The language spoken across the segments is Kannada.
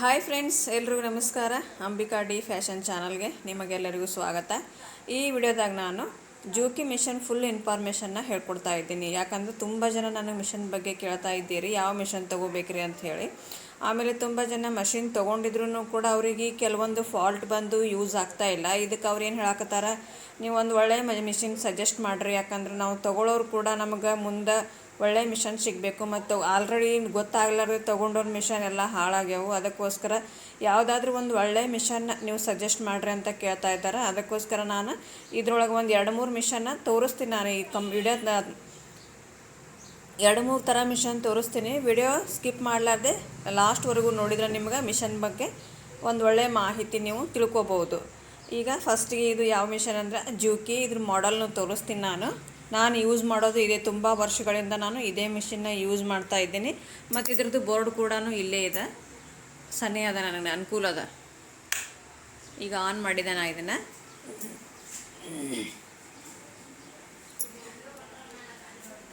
ಹಾಯ್ ಫ್ರೆಂಡ್ಸ್ ಎಲ್ರಿಗೂ ನಮಸ್ಕಾರ. ಅಂಬಿಕಾ ಡಿ ಫ್ಯಾಷನ್ ಚಾನಲ್ಗೆ ನಿಮಗೆಲ್ಲರಿಗೂ ಸ್ವಾಗತ. ಈ ವಿಡಿಯೋದಾಗ ನಾನು ಜೂಕಿ ಮಿಷನ್ ಫುಲ್ ಇನ್ಫಾರ್ಮೇಷನ್ನ ಹೇಳ್ಕೊಡ್ತಾ ಇದ್ದೀನಿ. ಯಾಕಂದರೆ ತುಂಬ ಜನ ನನಗೆ ಮಿಷನ್ ಬಗ್ಗೆ ಕೇಳ್ತಾ ಇದ್ದೀರಿ. ಯಾವ ಮಿಷನ್ ತೊಗೋಬೇಕ್ರಿ ಅಂತ ಹೇಳಿ. ಆಮೇಲೆ ತುಂಬ ಜನ ಮಷಿನ್ ತೊಗೊಂಡಿದ್ರು ಕೂಡ ಅವರಿಗೆ ಕೆಲವೊಂದು ಫಾಲ್ಟ್ ಬಂದು ಯೂಸ್ ಆಗ್ತಾ ಇಲ್ಲ. ಇದಕ್ಕೆ ಅವ್ರು ಏನು ಹೇಳಕತ್ತಾರ? ನೀವು ಒಂದು ಒಳ್ಳೆ ಮಿಷಿನ್ ಸಜೆಸ್ಟ್ ಮಾಡಿರಿ. ಯಾಕಂದ್ರೆ ನಾವು ತೊಗೊಳೋರು ಕೂಡ ನಮಗೆ ಮುಂದೆ ಒಳ್ಳೆ ಮಿಷನ್ ಸಿಗಬೇಕು ಮತ್ತು ಆಲ್ರೆಡಿ ಗೊತ್ತಾಗ್ಲಾರ್ದು ತೊಗೊಂಡೋರ್ ಮಿಷನ್ ಎಲ್ಲ ಹಾಳಾಗ್ಯಾವು. ಅದಕ್ಕೋಸ್ಕರ ಯಾವುದಾದ್ರೂ ಒಂದು ಒಳ್ಳೆ ಮಿಷನ್ ನೀವು ಸಜೆಸ್ಟ್ ಮಾಡಿರಿ ಅಂತ ಕೇಳ್ತಾ ಇದ್ದಾರೆ. ಅದಕ್ಕೋಸ್ಕರ ನಾನು ಇದ್ರೊಳಗೆ ಒಂದು ಎರಡು ಮೂರು ಮಿಷನ್ನ ತೋರಿಸ್ತೀನಿ ನಾನು ಈ ಕಂಪ್ ವಿಡಿಯೋದ ಎರಡು ಮೂರು ಥರ ಮಿಷನ್ ತೋರಿಸ್ತೀನಿ. ವಿಡಿಯೋ ಸ್ಕಿಪ್ ಮಾಡಲಾರ್ದೆ ಲಾಸ್ಟ್ವರೆಗೂ ನೋಡಿದ್ರೆ ನಿಮ್ಗೆ ಮಿಷನ್ ಬಗ್ಗೆ ಒಂದು ಒಳ್ಳೆಯ ಮಾಹಿತಿ ನೀವು ತಿಳ್ಕೊಬೋದು ಈಗ ಫಸ್ಟಿಗೆ ಇದು ಯಾವ ಮಿಷನ್ ಅಂದರೆ ಜೂಕಿ ಇದ್ರ ಮಾಡಲ್ನು ತೋರಿಸ್ತೀನಿ ನಾನು. ನಾನು ಯೂಸ್ ಮಾಡೋದು ಇದೆ ತುಂಬ ವರ್ಷಗಳಿಂದ ನಾನು ಇದೇ ಮಿಷಿನ್ನ ಯೂಸ್ ಮಾಡ್ತಾ ಇದ್ದೀನಿ. ಮತ್ತು ಇದ್ರದ್ದು ಬೋರ್ಡ್ ಕೂಡ ಇಲ್ಲೇ ಇದೆ. ಸನ್ನೆ ಅದ ನನಗೆ, ಅನುಕೂಲ ಅದ. ಈಗ ಆನ್ ಮಾಡಿದೆ ನಾ ಇದನ್ನು.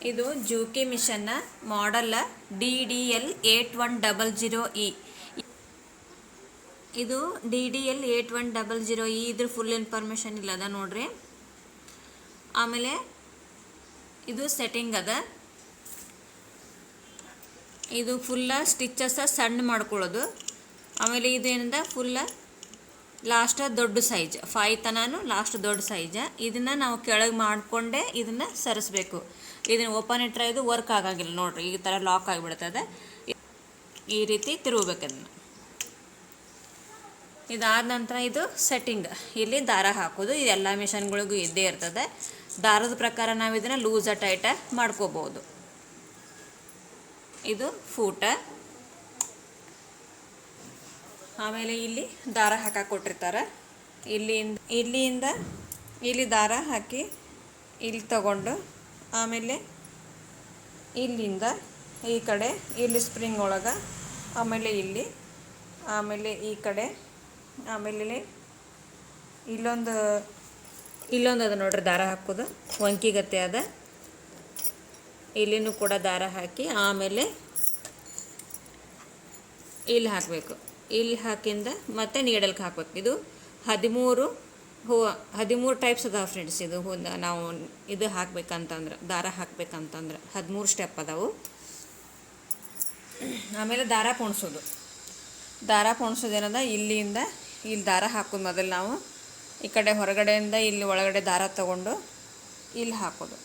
ಇದು ಜೂಕಿ ಮಿಷನ್ನ ಮಾಡಲ್ಲ D D L eight one double zero E. ಇದು D D L eight one double zero E ಇದ್ರ ಫುಲ್ ಇನ್ಫಾರ್ಮೇಷನ್ ಇಲ್ಲ ಅದ ನೋಡ್ರಿ. ಆಮೇಲೆ ಇದು ಸೆಟ್ಟಿಂಗ್ ಅದ. ಇದು ಫುಲ್ಲ ಸ್ಟಿಚಸ್ ಸಣ್ಣ ಮಾಡ್ಕೊಳ್ಳೋದು. ಆಮೇಲೆ ಇದು ಫುಲ್ಲ ಲಾಸ್ಟ್ ದೊಡ್ಡ ಸೈಜ್ ಫೈ ತನೂ ಲಾಸ್ಟ್ ದೊಡ್ಡ ಸೈಜ. ಇದನ್ನು ನಾವು ಕೆಳಗೆ ಮಾಡಿಕೊಂಡೇ ಇದನ್ನು ಸರಿಸ್ಬೇಕು. ಇದನ್ನು ಓಪನ್ ಇಟ್ಟರೆ ಇದು ವರ್ಕ್ ಆಗಂಗಿಲ್ಲ ನೋಡಿರಿ, ಈ ಥರ ಲಾಕ್ ಆಗಿಬಿಡ್ತದೆ. ಈ ರೀತಿ ತಿರುಗಬೇಕು ಅದನ್ನು ಇದಾದ ನಂತರ ಇದು ಸೆಟ್ಟಿಂಗ್ ಇಲ್ಲಿ ದಾರ ಹಾಕೋದು ಇದು ಎಲ್ಲ ಮಿಷನ್ಗಳಿಗೂ ಇದ್ದೇ ಇರ್ತದೆ. ದಾರದ ಪ್ರಕಾರ ನಾವು ಇದನ್ನು ಲೂಸ ಟೈಟ ಮಾಡ್ಕೋಬೋದು. ಇದು ಫೂಟ ಆಮೇಲೆ ಇಲ್ಲಿ ದಾರ ಹಾಕಕ್ಕೆ ಕೊಟ್ಟಿರ್ತಾರೆ. ಇಲ್ಲಿಂದ ಇಲ್ಲಿಯಿಂದ ಇಲ್ಲಿ ದಾರ ಹಾಕಿ ಇಲ್ಲಿ ತಗೊಂಡು, ಆಮೇಲೆ ಇಲ್ಲಿಂದ ಈ ಕಡೆ ಇಲ್ಲಿ ಸ್ಪ್ರಿಂಗ್ ಒಳಗೆ, ಆಮೇಲೆ ಇಲ್ಲಿ, ಆಮೇಲೆ ಈ ಕಡೆ, ಆಮೇಲೆ ಇಲ್ಲಿ ಇಲ್ಲೊಂದು ಇಲ್ಲೊಂದು ಅದ ನೋಡ್ರಿ ದಾರ ಹಾಕೋದು ವಂಕಿಗತ್ತೆ ಅದ. ಇಲ್ಲಿನೂ ಕೂಡ ದಾರ ಹಾಕಿ ಆಮೇಲೆ ಇಲ್ಲಿ ಹಾಕಬೇಕು. ಇಲ್ಲಿ ಹಾಕಿಂದ ಮತ್ತೆ ನೀಡಲ್ಗೆ ಹಾಕ್ಬೇಕು. ಇದು ಹದಿಮೂರು ಹೂ, ಹದಿಮೂರು ಟೈಪ್ಸ್ ಅದಾವೆ ಫ್ರೆಂಡ್ಸ್ ಇದು ಹೂ, ನಾವು ಇದು ಹಾಕ್ಬೇಕಂತಂದ್ರೆ, ದಾರ ಹಾಕ್ಬೇಕಂತಂದ್ರೆ ಹದಿಮೂರು ಸ್ಟೆಪ್ ಅದಾವು. ಆಮೇಲೆ ದಾರ ಪೋಣಿಸೋದು. ದಾರ ಪೋಣಿಸೋದೇನದ ಇಲ್ಲಿಂದ ಇಲ್ಲಿ ದಾರ ಹಾಕೋದು ಮೊದಲು ನಾವು. ಈ ಕಡೆ ಹೊರಗಡೆಯಿಂದ ಇಲ್ಲಿ ಒಳಗಡೆ ದಾರ ತಗೊಂಡು ಇಲ್ಲಿ ಹಾಕೋದು.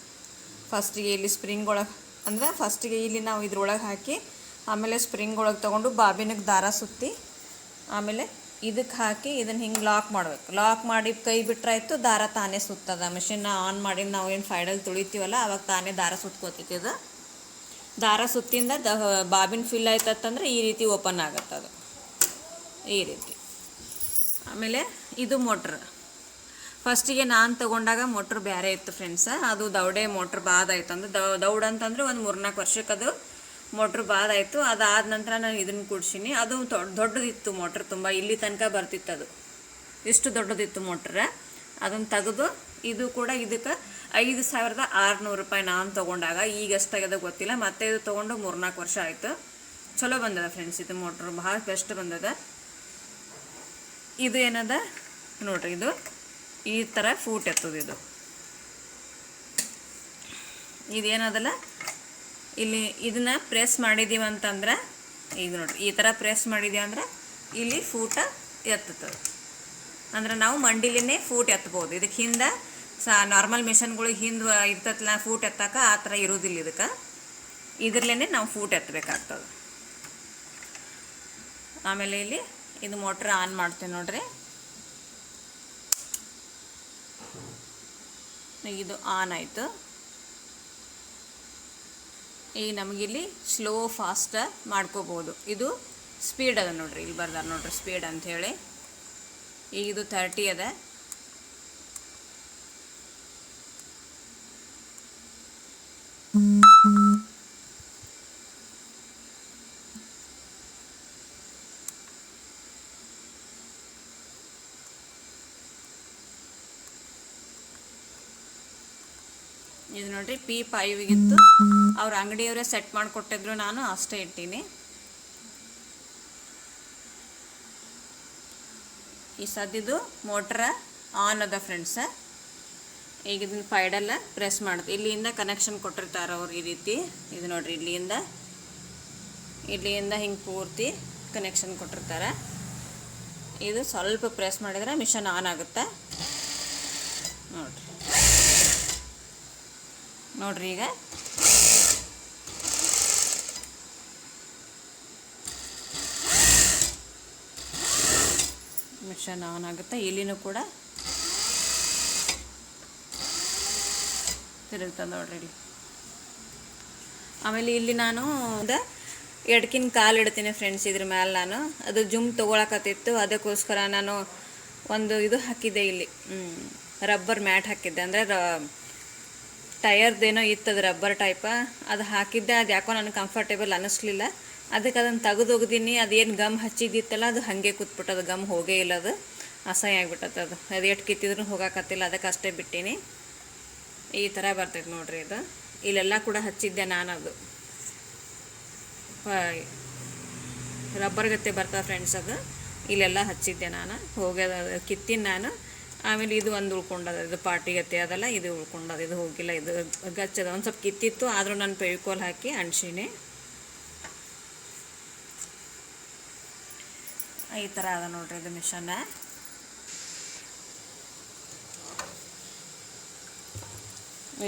ಫಸ್ಟಿಗೆ ಇಲ್ಲಿ ಸ್ಪ್ರಿಂಗ್ ಒಳಗೆ, ಅಂದರೆ ಫಸ್ಟಿಗೆ ಇಲ್ಲಿ ನಾವು ಇದ್ರೊಳಗೆ ಹಾಕಿ, ಆಮೇಲೆ ಸ್ಪ್ರಿಂಗ್ ಒಳಗೆ ತೊಗೊಂಡು ಬಾಬಿನಕ್ಕೆ ದಾರ ಸುತ್ತಿ ಆಮೇಲೆ ಇದಕ್ಕೆ ಹಾಕಿ ಇದನ್ನು ಹಿಂಗೆ ಲಾಕ್ ಮಾಡಬೇಕು. ಲಾಕ್ ಮಾಡಿ ಕೈ ಬಿಟ್ರಾಯ್ತು, ದಾರ ತಾನೇ ಸುತ್ತದ. ಮಿಷಿನ್ನ ಆನ್ ಮಾಡಿ ನಾವು ಏನು ಫೈಡಲ್ಲಿ ತುಳಿತೀವಲ್ಲ, ಅವಾಗ ತಾನೇ ದಾರ ಸುತ್ಕೋತೈತಿ ಇದು. ದಾರ ಸುತ್ತಿಂದ ದ, ಬಾಬಿನ್ ಫಿಲ್ ಆಯ್ತಂದ್ರೆ ಈ ರೀತಿ ಓಪನ್ ಆಗುತ್ತೆ ಅದು. ಈ ರೀತಿ. ಆಮೇಲೆ ಇದು ಮೋಟ್ರ್ ಫಸ್ಟಿಗೆ ನಾನು ತಗೊಂಡಾಗ ಮೋಟ್ರ್ ಬೇರೆ ಇತ್ತು ಫ್ರೆಂಡ್ಸ್ ಅದು ದೌಡೆ ಮೋಟ್ರ್ ಬಾದಾಯ್ತು ಅಂದ್ರೆ ದೌ, ದೌಡ್ ಅಂತಂದ್ರೆ ಒಂದು ಮೂರ್ನಾಲ್ಕು ವರ್ಷಕ್ಕೆ ಅದು ಮೋಟ್ರ್ ಬಾದಾಯಿತು ಅದಾದ ನಂತರ ನಾನು ಇದನ್ನು ಕೂಡ್ಸೀನಿ. ಅದು ದೊಡ್ಡದಿತ್ತು ಮೋಟ್ರ್ ತುಂಬ, ಇಲ್ಲಿ ತನಕ ಬರ್ತಿತ್ತು ಅದು ಇಷ್ಟು ದೊಡ್ಡದಿತ್ತು ಮೋಟ್ರ. ಅದನ್ನು ತೆಗೆದು, ಇದು ಕೂಡ ಇದಕ್ಕೆ ಐದು ಸಾವಿರದ ಆರುನೂರು ರೂಪಾಯಿ ನಾನು ತೊಗೊಂಡಾಗ ಈಗ ಎಷ್ಟಾಗ್ಯದ ಗೊತ್ತಿಲ್ಲ, ಮತ್ತೆ ಇದು ತೊಗೊಂಡು ಮೂರ್ನಾಲ್ಕು ವರ್ಷ ಆಯಿತು. ಚಲೋ ಬಂದದ ಫ್ರೆಂಡ್ಸ್ ಇದು ಮೋಟ್ರ್ ಭಾಳ ಬೆಸ್ಟ್ ಬಂದದ. ಇದು ಏನದ? ನೋಡ್ರಿ, ಇದು ಈ ಥರ ಫೂಟ್ ಎತ್ತದ ಇದು. ಇದೇನದಲ್ಲ? ಇಲ್ಲಿ ಇದನ್ನ ಪ್ರೆಸ್ ಮಾಡಿದ್ದೀವಿ ಅಂತಂದ್ರೆ, ಈಗ ನೋಡ್ರಿ, ಈ ಥರ ಪ್ರೆಸ್ ಮಾಡಿದ್ದೀವಿ ಇಲ್ಲಿ ಫೂಟ ಎತ್ತುತ್ತದೆ ಅಂದ್ರೆ ನಾವು ಮಂಡಿಲಿನೇ ಫೂಟ್ ಎತ್ತಬೋದು ಇದಕ್ಕೆ ಹಿಂದೆ ಸಾ ನಾರ್ಮಲ್ ಮಿಷನ್ಗಳಿಗೆ ಹಿಂದೆ ಇರ್ತತ್ಲ ಫೂಟ್ ಎತ್ತಕ್ಕೆ ಆ ಥರ ಇರೋದಿಲ್ಲ ಇದಕ್ಕೆ. ಇದ್ರಲ್ಲೇ ನಾವು ಫೂಟ್ ಎತ್ತಬೇಕಾಗ್ತದೆ ಆಮೇಲೆ ಇಲ್ಲಿ ಇದು ಮೋಟ್ರ್ ಆನ್ ಮಾಡ್ತೀವಿ ನೋಡ್ರಿ. ಇದು ಆನ್ ಆಯಿತು. ಈಗ ನಮಗಿಲ್ಲಿ ಸ್ಲೋ ಫಾಸ್ಟ ಮಾಡ್ಕೋಬೋದು. ಇದು ಸ್ಪೀಡ್ ಅದ ನೋಡ್ರಿ, ಇಲ್ಲಿ ಬರ್ದಾರ ನೋಡ್ರಿ ಸ್ಪೀಡ್ ಅಂಥೇಳಿ. ಈಗ ಇದು ತರ್ಟಿ ಅದ. ಇದು ನೋಡ್ರಿ ಪಿ ಫೈವಿಗಿತ್ತು. ಅವ್ರ ಅಂಗಡಿಯವರೇ ಸೆಟ್ ಮಾಡಿಕೊಟ್ಟಿದ್ರು. ನಾನು ಅಷ್ಟೇ ಇಟ್ಟೀನಿ. ಈ ಸದ್ಯದು ಮೋಟ್ರ ಆನ್ ಅದ ಫ್ರೆಂಡ್ಸ ಈಗ ಇದನ್ನ ಫೈಡೆಲ್ಲ ಪ್ರೆಸ್ ಮಾಡುತ್ತೆ ಇಲ್ಲಿಂದ ಕನೆಕ್ಷನ್ ಕೊಟ್ಟಿರ್ತಾರೆ ಅವ್ರು ಈ ರೀತಿ. ಇದು ನೋಡ್ರಿ ಇಲ್ಲಿಂದ. ಇಲ್ಲಿಂದ ಹಿಂಗೆ ಪೂರ್ತಿ ಕನೆಕ್ಷನ್ ಕೊಟ್ಟಿರ್ತಾರೆ. ಇದು ಸ್ವಲ್ಪ ಪ್ರೆಸ್ ಮಾಡಿದ್ರೆ ಮಿಷನ್ ಆನ್ ಆಗುತ್ತೆ? ನೋಡ್ರಿ. ನೋಡ್ರಿ ಈಗ. ಮಿಷನ್ ಆನ್ ಆಗುತ್ತೆ ಇಲ್ಲಿನೂ ಕೂಡ. ತಿರುಗ್ತದೆ ನೋಡ್ರಿ ಇಲ್ಲಿ. ಆಮೇಲೆ ಇಲ್ಲಿ ನಾನು ಒಂದು ಎಡ್ಕಿನ ಕಾಲು ಇಡ್ತೀನಿ ಫ್ರೆಂಡ್ಸ್ ಇದ್ರ ಮೇಲೆ ನಾನು. ಅದು ಜುಮ್ ತೊಗೊಳಕತ್ತಿತ್ತು, ಅದಕ್ಕೋಸ್ಕರ ನಾನು ಒಂದು ಇದು ಹಾಕಿದ್ದೆ ಇಲ್ಲಿ. ರಬ್ಬರ್ ಮ್ಯಾಟ್ ಹಾಕಿದ್ದೆ. ಅಂದರೆ ಟಯರ್ದೇನೋ ಇತ್ತದು ರಬ್ಬರ್ ಟೈಪ ಅದು ಹಾಕಿದ್ದೆ ಅದು ಯಾಕೋ ನನಗೆ ಕಂಫರ್ಟೇಬಲ್ ಅನ್ನಿಸ್ಲಿಲ್ಲ ಅದಕ್ಕೆ ಅದನ್ನು ತೆಗೆದು ಒಗ್ದೀನಿ ಅದೇನು ಗಮ್ ಹಚ್ಚಿದ್ದಿತ್ತಲ್ಲ, ಅದು ಹಾಗೆ ಕೂತ್ಬಿಟ್ಟದು ಗಮ್ ಹೋಗೇ ಇಲ್ಲ ಅದು. ಅಸಹ್ಯ ಆಗಿಬಿಟ್ಟದ ಅದು. ಅದು ಎಷ್ಟು ಕಿತ್ತಿದ್ರು ಹೋಗಕತ್ತಿಲ್ಲ, ಅದಕ್ಕೆ ಅಷ್ಟೇ ಬಿಟ್ಟೀನಿ. ಈ ಥರ ಬರ್ತೈತೆ ನೋಡ್ರಿ ಇದು. ಇಲ್ಲೆಲ್ಲ ಕೂಡ ಹಚ್ಚಿದ್ದೆ ನಾನು ಅದು ರಬ್ಬರ್ ಗತ್ತೆ ಬರ್ತದೆ ಫ್ರೆಂಡ್ಸ್ ಅದು. ಇಲ್ಲೆಲ್ಲ ಹಚ್ಚಿದ್ದೆ ನಾನು. ಹೋಗ್ಯದ ಅದು ಕಿತ್ತೀನಿ ನಾನು. ಆಮೇಲೆ ಇದು ಒಂದು ಉಳ್ಕೊಂಡದ, ಇದು ಪಾರ್ಟಿ ಗತ್ತೆ ಅದಲ್ಲ, ಇದು ಉಳ್ಕೊಂಡದ, ಇದು ಹೋಗಿಲ್ಲ, ಇದು ಗಚ್ಚದ, ಒಂದು ಸ್ವಲ್ಪ ಕಿತ್ತಿತ್ತು, ಆದರೂ ನಾನು ಪೆವಿಕೋಲ್ ಹಾಕಿ ಅಣ್ಸಿನಿ ಈ ಥರ ಅದ ನೋಡ್ರಿ ಇದು ಮಿಷನ್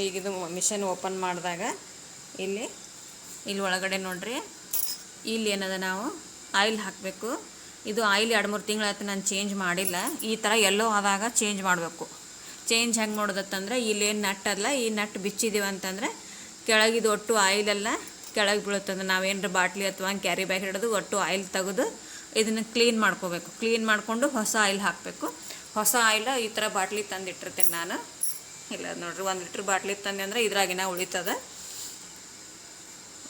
ಈಗ ಇದು ಮಿಷನ್ ಓಪನ್ ಮಾಡಿದಾಗ ಇಲ್ಲಿ ಇಲ್ಲಿ ಒಳಗಡೆ ನೋಡ್ರಿ, ಇಲ್ಲಿ ಏನದ ನಾವು, ಆಯಿಲ್ ಹಾಕಬೇಕು. ಇದು ಆಯಿಲ್ ಎರಡು ಮೂರು ತಿಂಗಳಾಯ್ತು ನಾನು ಚೇಂಜ್ ಮಾಡಿಲ್ಲ. ಈ ಥರ ಎಲ್ಲೋ ಆದಾಗ ಚೇಂಜ್ ಮಾಡಬೇಕು. ಚೇಂಜ್ ಹೆಂಗೆ ಮಾಡೋದತ್ತಂದ್ರೆ ಇಲ್ಲೇನು ನಟ್ ಅಲ್ಲ, ಈ ನಟ್ ಬಿಚ್ಚಿದೀವಿ ಅಂತಂದರೆ ಕೆಳಗಿದು ಒಟ್ಟು ಆಯಿಲೆಲ್ಲ ಕೆಳಗೆ ಬೀಳುತ್ತಂದ್ರೆ, ನಾವೇನರ ಬಾಟ್ಲಿ ಅಥವಾ ಕ್ಯಾರಿ ಬ್ಯಾಗ್ ಹಿಡಿದು ಒಟ್ಟು ಆಯಿಲ್ ತೆಗೆದು ಇದನ್ನು ಕ್ಲೀನ್ ಮಾಡ್ಕೋಬೇಕು. ಕ್ಲೀನ್ ಮಾಡಿಕೊಂಡು ಹೊಸ ಆಯಿಲ್ ಹಾಕಬೇಕು. ಹೊಸ ಆಯಿಲ್ ಈ ಥರ ಬಾಟ್ಲಿ ತಂದಿಟ್ಟಿರ್ತೀನಿ ನಾನು. ಇಲ್ಲ, ನೋಡ್ರಿ, ಒಂದು ಲೀಟ್ರ್ ಬಾಟ್ಲಿ ತಂದೆ ಅಂದರೆ ಇದ್ರಾಗಿನ ಉಳಿತದ.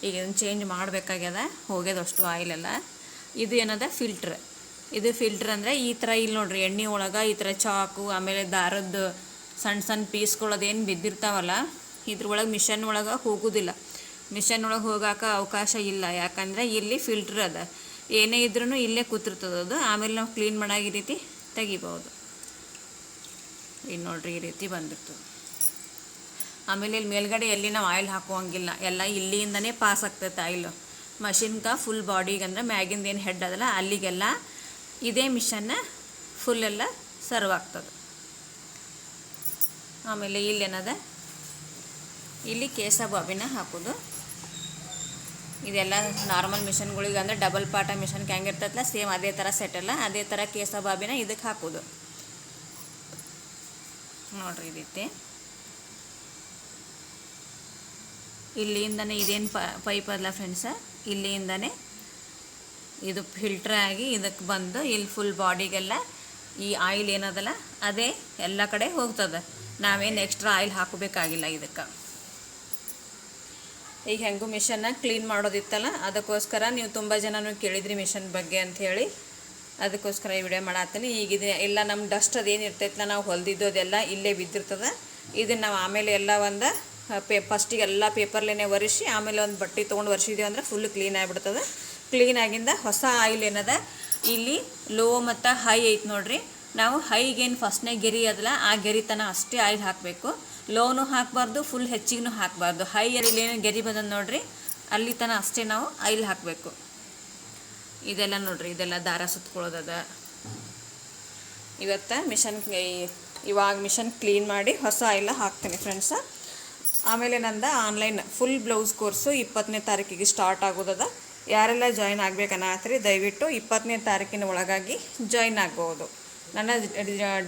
ಈಗ ಇದನ್ನು ಚೇಂಜ್ ಮಾಡಬೇಕಾಗ್ಯದ ಹೋಗ್ಯದಷ್ಟು ಆಯಿಲೆಲ್ಲ ಇದು ಏನದ? ಫಿಲ್ಟ್ರ್ ಇದು ಫಿಲ್ಟ್ರ್ ಅಂದರೆ ಈ ಥರ ಇಲ್ಲಿ ನೋಡ್ರಿ, ಎಣ್ಣೆ ಒಳಗೆ ಈ ಥರ ಚಾಕು, ಆಮೇಲೆ ದಾರದ್ದು ಸಣ್ಣ ಸಣ್ಣ ಪೀಸ್ಗಳದೇನು ಬಿದ್ದಿರ್ತಾವಲ್ಲ, ಇದ್ರೊಳಗೆ ಮಿಷನ್ ಒಳಗೆ ಹೋಗೋದಿಲ್ಲ. ಮಿಷನ್ ಒಳಗೆ ಹೋಗಾಕ ಅವಕಾಶ ಇಲ್ಲ, ಯಾಕಂದರೆ ಇಲ್ಲಿ ಫಿಲ್ಟ್ರ್ ಅದ. ಏನೇ ಇದ್ರೂ ಇಲ್ಲೇ ಕೂತಿರ್ತದ ಅದು. ಆಮೇಲೆ ನಾವು ಕ್ಲೀನ್ ಮಾಡಾಗ ಈ ರೀತಿ ತೆಗಿಬೋದು ಇಲ್ಲಿ ನೋಡ್ರಿ ಈ ರೀತಿ ಬಂದಿರ್ತದೆ. ಆಮೇಲೆ ಇಲ್ಲಿ ಮೇಲ್ಗಡೆ ಎಲ್ಲಿ ನಾವು ಆಯಿಲ್ ಹಾಕುವಂಗಿಲ್ಲ, ಎಲ್ಲ ಇಲ್ಲಿಂದನೇ ಪಾಸ್ ಆಗ್ತೈತೆ ಆಯಿಲು ಮಷಿನ್ಗೆ ಫುಲ್ ಬಾಡಿಗೆ ಅಂದರೆ ಮ್ಯಾಗಿಂದ ಏನು ಹೆಡ್ ಅದಲ್ಲ ಅಲ್ಲಿಗೆಲ್ಲ ಇದೇ ಮಿಷನ್ನ ಫುಲ್ ಎಲ್ಲ ಸರ್ವ್ ಆಗ್ತದೆ. ಆಮೇಲೆ ಇಲ್ಲೇನದ ಇಲ್ಲಿ ಕೇಸ ಬಾಬಿನ ಹಾಕೋದು. ಇದೆಲ್ಲ ನಾರ್ಮಲ್ ಮಿಷನ್ಗಳಿಗೆ ಅಂದರೆ ಡಬಲ್ ಪಾಟ ಮಿಷನ್ಗೆ ಹೆಂಗಿರ್ತೈತಲ್ಲ ಸೇಮ್ ಅದೇ ಥರ ಸೆಟ್ ಅಲ್ಲ ಅದೇ ಥರ ಕೇಸ ಬಾಬಿನ ಇದಕ್ಕೆ ಹಾಕೋದು. ನೋಡ್ರಿ ರೀತಿ. ಇಲ್ಲಿಂದನೇ ಇದೇನು ಪೈಪ್ ಅಲ್ಲ ಫ್ರೆಂಡ್ಸ ಇಲ್ಲಿಂದನೇ ಇದು ಫಿಲ್ಟ್ರ್ ಆಗಿ ಇದಕ್ಕೆ ಬಂದು ಇಲ್ಲಿ ಫುಲ್ ಬಾಡಿಗೆಲ್ಲ ಈ ಆಯಿಲ್ ಏನದಲ್ಲ, ಅದೇ ಎಲ್ಲ ಕಡೆ ಹೋಗ್ತದೆ. ನಾವೇನು ಎಕ್ಸ್ಟ್ರಾ ಆಯಿಲ್ ಹಾಕಬೇಕಾಗಿಲ್ಲ ಇದಕ್ಕೆ. ಈಗ ಹೆಂಗೂ ಮಿಷನ್ನ ಕ್ಲೀನ್ ಮಾಡೋದಿತ್ತಲ್ಲ, ಅದಕ್ಕೋಸ್ಕರ ನೀವು ತುಂಬ ಜನನು ಕೇಳಿದ್ರಿ ಮಿಷನ್ ಬಗ್ಗೆ ಅಂಥೇಳಿ ಅದಕ್ಕೋಸ್ಕರ ಈ ವಿಡಿಯೋ ಮಾಡತ್ತೀನಿ. ಈಗ ಎಲ್ಲ ನಮ್ಮ ಡಸ್ಟ್ ಅದೇನು ಇರ್ತೈತಲ್ಲ ನಾವು ಹೊಲ್ದಿದ್ದು ಅದೆಲ್ಲ ಇಲ್ಲೇ ಬಿದ್ದಿರ್ತದೆ. ಇದನ್ನು ನಾವು ಆಮೇಲೆ ಎಲ್ಲ ಒಂದು ಪೇ, ಫಸ್ಟಿಗೆ ಎಲ್ಲ ಪೇಪರ್ಲೇನೆ ಒರೆಸಿ, ಆಮೇಲೆ ಒಂದು ಬಟ್ಟೆ ತೊಗೊಂಡು ಒರೆಸಿದೀವಿ ಅಂದ್ರೆ ಫುಲ್ ಕ್ಲೀನ್ ಆಗಿಬಿಡ್ತದೆ. ಕ್ಲೀನ್ ಆಗಿಂದ ಹೊಸ ಆಯಿಲ್ ಏನದ? ಇಲ್ಲಿ ಲೋ ಮತ್ತು ಹೈ ಐತೆ ನೋಡ್ರಿ. ನಾವು ಹೈಗೇನು ಫಸ್ಟ್ನೇ ಗೆರಿ ಅದಲ್ಲ, ಆ ಗೆರಿತನ ಅಷ್ಟೇ ಆಯಿಲ್ ಹಾಕಬೇಕು. ಲೋನು ಹಾಕಬಾರ್ದು ಫುಲ್ ಹೆಚ್ಚಿಗೂ ಹಾಕಬಾರ್ದು. ಹೈ ಏನು ಗೆರಿ ಬಂದದ ನೋಡ್ರಿ, ಅಲ್ಲಿ ತನ ಅಷ್ಟೇ ನಾವು ಆಯಿಲ್ ಹಾಕಬೇಕು. ಇದೆಲ್ಲ ನೋಡ್ರಿ, ಇದೆಲ್ಲ ದಾರ ಸುತ್ಕೊಳ್ಳೋದದ ಇವತ್ತು ಮಿಷನ್ ಇವಾಗ ಮಿಷನ್ ಕ್ಲೀನ್ ಮಾಡಿ ಹೊಸ ಆಯಿಲ್ ಹಾಕ್ತೀನಿ ಫ್ರೆಂಡ್ಸ ಆಮೇಲೆ ನಂದು ಆನ್ಲೈನ್ ಫುಲ್ ಬ್ಲೌಸ್ ಕೋರ್ಸು ಇಪ್ಪತ್ತನೇ ತಾರೀಕಿಗೆ ಸ್ಟಾರ್ಟ್ ಆಗೋದದ ಯಾರೆಲ್ಲ ಜಾಯ್ನ್ ಆಗ್ಬೇಕನ್ನತ್ರಿ ದಯವಿಟ್ಟು ಇಪ್ಪತ್ತನೇ ತಾರೀಕಿನ ಒಳಗಾಗಿ ಜಾಯ್ನ್ ಆಗ್ಬೋದು ನನ್ನ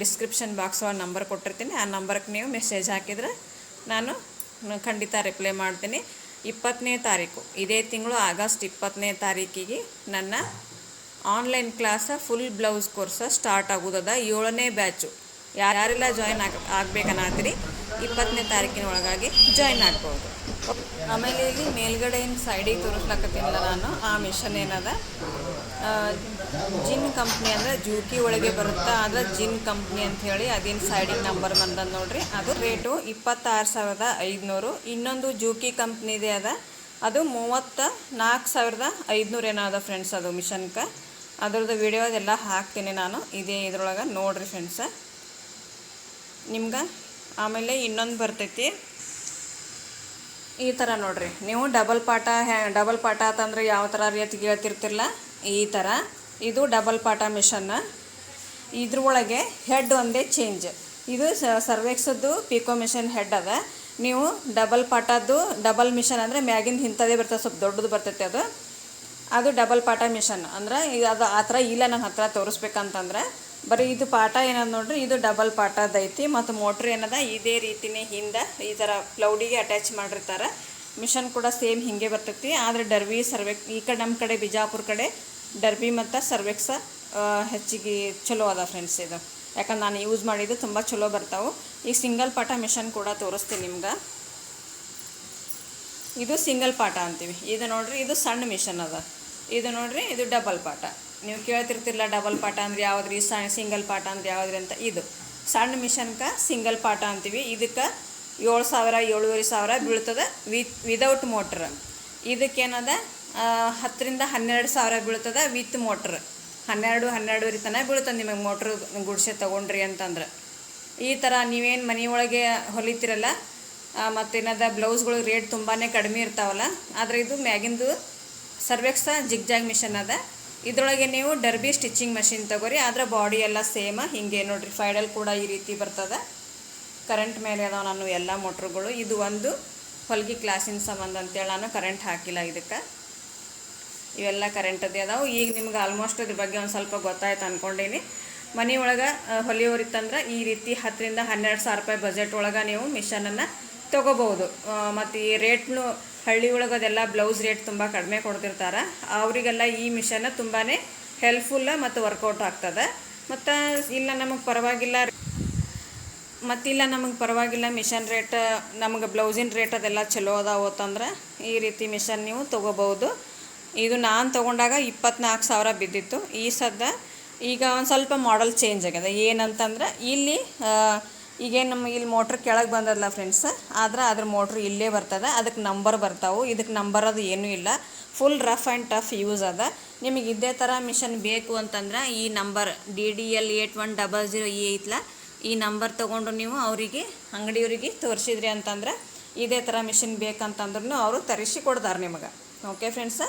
ಡಿಸ್ಕ್ರಿಪ್ಷನ್ ಬಾಕ್ಸ್ ಒಳಗೆ ನಂಬರ್ ಕೊಟ್ಟಿರ್ತೀನಿ. ಆ ನಂಬರ್ಗೆ ನೀವು ಮೆಸೇಜ್ ಹಾಕಿದರೆ ನಾನು ಖಂಡಿತ ರಿಪ್ಲೈ ಮಾಡ್ತೀನಿ. ಇಪ್ಪತ್ತನೇ ತಾರೀಕು, ಇದೇ ತಿಂಗಳು ಆಗಸ್ಟ್ ಇಪ್ಪತ್ತನೇ ತಾರೀಕಿಗೆ ನನ್ನ online class full blouse course start ಆಗೋದದ ಏಳನೇ ಬ್ಯಾಚು ಯಾರೆಲ್ಲ ಜಾಯ್ನ್ ಆಗ ಆಗ್ಬೇಕನ್ನತ್ತೀರಿ ಇಪ್ಪತ್ತನೇ ತಾರೀಕಿನ ಒಳಗಾಗಿ ಜಾಯ್ನ್ ಆಗ್ಬೋದು. ಆಮೇಲೆ ಇಲ್ಲಿ ಮೇಲ್ಗಡೆ ಏನು ಸೈಡಿಗೆ ತೋರಿಸ್ಲಕತ್ತೀನಲ್ಲ ನಾನು, ಆ ಮಿಷನ್ ಏನದ? ಜಿನ್ ಕಂಪ್ನಿ ಅಂದರೆ ಜೂಕಿ ಒಳಗೆ ಬರುತ್ತಾ ಅದ ಜಿನ್ ಕಂಪ್ನಿ ಅಂತ ಹೇಳಿ ಅದೇನು ಸೈಡಿಗೆ ನಂಬರ್ ಬಂದದ ನೋಡ್ರಿ. ಅದು ರೇಟು ಇಪ್ಪತ್ತಾರು ಸಾವಿರದ ಐದುನೂರು. ಇನ್ನೊಂದು ಜೂಕಿ ಕಂಪ್ನಿದೆ ಅದ. ಅದು ಮೂವತ್ತ ನಾಲ್ಕು ಸಾವಿರದ ಐದುನೂರು ಏನೋ ಅದ ಫ್ರೆಂಡ್ಸ್ ಅದು ಮಿಷನ್ಗೆ ಅದ್ರದ್ದು ವಿಡಿಯೋದೆಲ್ಲ ಹಾಕ್ತೀನಿ ನಾನು. ಇದೇ ಇದ್ರೊಳಗೆ ನೋಡ್ರಿ ಫ್ರೆಂಡ್ಸ ನಿಮ್ಗೆ? ಆಮೇಲೆ ಇನ್ನೊಂದು ಬರ್ತೈತಿ. ಈ ಥರ ನೋಡ್ರಿ. ನೀವು ಡಬಲ್ ಪಾಟ ಹ್ಯಾ ಡಬಲ್ ಪಾಟ ಅಂತಂದ್ರೆ ಯಾವ ಥರ ರೀತಿ ಹೇಳ್ತಿರ್ತಿರಲ್ಲ ಈ ಥರ ಇದು ಡಬಲ್ ಪಾಟ ಮಿಷನ್ನ ಇದ್ರೊಳಗೆ ಹೆಡ್ ಒಂದೇ ಚೇಂಜ್ ಇದು ಸರ್ವೆಕ್ಸದ್ದು ಪಿಕೋ ಮಿಷನ್ ಹೆಡ್ ಅದ. ನೀವು ಡಬಲ್ ಪಾಟದ್ದು ಡಬಲ್ ಮಿಷನ್ ಅಂದರೆ ಮ್ಯಾಗಿಂದ ಇಂಥದ್ದೇ ಬರ್ತದೆ, ಸ್ವಲ್ಪ ದೊಡ್ಡದು ಬರ್ತೈತೆ ಅದು. ಅದು ಡಬಲ್ ಪಾಟ ಮಿಷನ್ ಅಂದ್ರೆ ಈಗ ಅದು ಆ ಥರ ಇಲ್ಲ ನನ್ನ ಹತ್ರ ತೋರಿಸ್ಬೇಕಂತಂದ್ರೆ. ಬರೀ ಇದು ಪಾಠ ಏನದ ನೋಡ್ರಿ, ಇದು ಡಬಲ್ ಪಾಠದೈತಿ ಮತ್ತು ಮೋಟ್ರ್ ಏನದ, ಇದೇ ರೀತಿನೇ ಹಿಂದೆ ಈ ಥರ ಪ್ಲೌಡಿಗೆ ಅಟ್ಯಾಚ್ ಮಾಡಿರ್ತಾರೆ. ಮಿಷನ್ ಕೂಡ ಸೇಮ್ ಹಿಂಗೆ ಬರ್ತೈತಿ. ಆದರೆ ಡರ್ಬಿ ಸರ್ವೆಕ್ ಈ ಕಡೆ ನಮ್ಮ ಕಡೆ ಬಿಜಾಪುರ ಕಡೆ ಡರ್ಬಿ ಮತ್ತು ಸರ್ವೆಕ್ಸ ಹೆಚ್ಚಿಗೆ ಚಲೋ ಅದ ಫ್ರೆಂಡ್ಸ್ ಇದು. ಯಾಕಂದ್ರೆ ನಾನು ಯೂಸ್ ಮಾಡಿದ್ದು ತುಂಬ ಚಲೋ ಬರ್ತಾವೆ. ಈಗ ಸಿಂಗಲ್ ಪಾಠ ಮಿಷನ್ ಕೂಡ ತೋರಿಸ್ತೀನಿ ನಿಮ್ಗೆ. ಇದು ಸಿಂಗಲ್ ಪಾಠ ಅಂತೀವಿ. ಇದು ನೋಡ್ರಿ, ಇದು ಸಣ್ಣ ಮಿಷನ್ ಅದ. ಇದು ನೋಡ್ರಿ, ಇದು ಡಬಲ್ ಪಾಠ. ನೀವು ಕೇಳ್ತಿರ್ತಿರಲ್ಲ ಡಬಲ್ ಪಾಟ ಅಂದ್ರೆ ಯಾವ್ದ್ರಿ? ಸಣ್ಣ ಸಿಂಗಲ್ ಪಾಟ ಅಂದ್ರೆ ಯಾವ್ದ್ರಿ ಅಂತ. ಇದು ಸಣ್ಣ ಮಿಷನ್ಗೆ ಸಿಂಗಲ್ ಪಾಟ ಅಂತೀವಿ. ಇದಕ್ಕೆ ಏಳು ಸಾವಿರ, ಏಳುವರೆ ಸಾವಿರ ಬೀಳ್ತದೆ ವಿತ್ ವಿದೌಟ್ ಮೋಟ್ರ್ ಇದಕ್ಕೇನದ? ಹತ್ತರಿಂದ ಹನ್ನೆರಡು ಸಾವಿರ ಬೀಳ್ತದೆ ವಿತ್ ಮೋಟ್ರ್ ಹನ್ನೆರಡು, ಹನ್ನೆರಡುವರೆ ತನಕ ಬೀಳ್ತದೆ ನಿಮಗೆ ಮೋಟ್ರ್ ಗುಡ್ಸೆ ತೊಗೊಂಡ್ರಿ ಅಂತಂದ್ರೆ. ಈ ಥರ ನೀವೇನು ಮನೆಯೊಳಗೆ ಹೊಲಿತಿರಲ್ಲ ಮತ್ತೇನದ ಬ್ಲೌಸ್ಗಳು ರೇಟ್ ತುಂಬಾ ಕಡಿಮೆ ಇರ್ತಾವಲ್ಲ, ಆದರೆ ಇದು ಮ್ಯಾಗಿಂದು ಸರ್ವೆಕ್ಸ ಜಿಗ್ಜಾಗ್ ಮಿಷನ್ ಅದ. ಇದರೊಳಗೆ ನೀವು ಡರ್ಬಿ ಸ್ಟಿಚಿಂಗ್ ಮಷಿನ್ ತಗೋರಿ ಅದರ ಬಾಡಿ ಎಲ್ಲ ಸೇಮ ಹಿಂಗೆ ನೋಡ್ರಿ ಫೈಡಲ್ ಕೂಡ ಈ ರೀತಿ ಬರ್ತದೆ. ಕರೆಂಟ್ ಮೇಲೆ ಅದಾವ ನಾನು ಎಲ್ಲ ಮೋಟ್ರ್ಗಳು ಇದು ಒಂದು ಹೊಲಿಗೆ ಕ್ಲಾಸಿನ ಸಂಬಂಧ ಅಂತೇಳಿ ನಾನು ಕರೆಂಟ್ ಹಾಕಿಲ್ಲ ಇದಕ್ಕೆ. ಇವೆಲ್ಲ ಕರೆಂಟದ್ದೇ ಅದಾವೆ. ಈಗ ನಿಮ್ಗೆ ಆಲ್ಮೋಸ್ಟ್ ಇದ್ರ ಬಗ್ಗೆ ಒಂದು ಸ್ವಲ್ಪ ಗೊತ್ತಾಯ್ತು ಅಂದ್ಕೊಂಡೀನಿ ಮನೆ ಒಳಗೆ ಹೊಲಿಯೋರಿತ್ತಂದ್ರೆ ಈ ರೀತಿ ಹತ್ತರಿಂದ ಹನ್ನೆರಡು ಸಾವಿರ ರೂಪಾಯಿ ಬಜೆಟ್ ಒಳಗೆ ನೀವು ಮಿಷನನ್ನು ತೊಗೋಬೋದು ಮತ್ತು ಈ ರೇಟ್ನು ಹಳ್ಳಿ ಒಳಗೆ ಅದೆಲ್ಲ ಬ್ಲೌಸ್ ರೇಟ್ ತುಂಬ ಕಡಿಮೆ ಕೊಡ್ತಿರ್ತಾರೆ. ಅವರಿಗೆಲ್ಲ ಈ ಮಿಷನ್ ತುಂಬಾ ಹೆಲ್ಪ್ಫುಲ್ಲ ಮತ್ತು ವರ್ಕೌಟ್ ಆಗ್ತದೆ. ಮತ್ತು, ಇಲ್ಲ ನಮಗೆ ಪರವಾಗಿಲ್ಲ ಮತ್ತಿಲ್ಲ ನಮಗೆ ಪರವಾಗಿಲ್ಲ ಮಿಷನ್ ರೇಟ್ ನಮಗೆ ಬ್ಲೌಸಿನ ರೇಟ್ ಅದೆಲ್ಲ ಚಲೋ ಅದಾವು ಅಂತಂದ್ರೆ ಈ ರೀತಿ ಮಿಷನ್ ನೀವು ತೊಗೋಬೋದು ಇದು ನಾನು ತೊಗೊಂಡಾಗ ಇಪ್ಪತ್ನಾಲ್ಕು ಸಾವಿರ ಬಿದ್ದಿತ್ತು. ಈ ಸದ್ದ ಈಗ ಒಂದು ಸ್ವಲ್ಪ ಮಾಡಲ್ ಚೇಂಜ್ ಆಗಿದೆ. ಏನಂತಂದ್ರೆ ಇಲ್ಲಿ ಈಗೇನು ನಮಗೆ ಇಲ್ಲಿ ಮೋಟ್ರ್ ಕೆಳಗೆ ಬಂದದಲ್ಲ ಫ್ರೆಂಡ್ಸ್ ಆದ್ರೆ ಅದ್ರ ಮೋಟ್ರ್ ಇಲ್ಲೇ ಬರ್ತದೆ ಅದಕ್ಕೆ ನಂಬರ್ ಬರ್ತಾವೆ ಇದಕ್ಕೆ ನಂಬರ್ ಅದು ಏನೂ ಇಲ್ಲ. Full rough and tough use ಅದ. ನಿಮಗೆ ಇದೇ ಥರ ಮಿಷನ್ ಬೇಕು ಅಂತಂದ್ರೆ ಈ number D D L eight one double zero E ಐತ್ಲ, ಈ ನಂಬರ್ ತೊಗೊಂಡು ನೀವು ಅವರಿಗೆ, ಅಂಗಡಿಯವರಿಗೆ ತೋರಿಸಿದ್ರಿ ಅಂತಂದ್ರೆ ಇದೇ ಥರ ಮಿಷಿನ್ ಬೇಕಂತಂದ್ರೂ ಅವರು ತರಿಸಿ ಕೊಡ್ತಾರೆ ನಿಮಗೆ. ಓಕೆ ಫ್ರೆಂಡ್ಸ್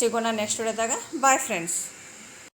ಸಿಗೋಣ ನೆಕ್ಸ್ಟ್ ವಿಡಿಯೋದಾಗ ಬಾಯ್ ಫ್ರೆಂಡ್ಸ್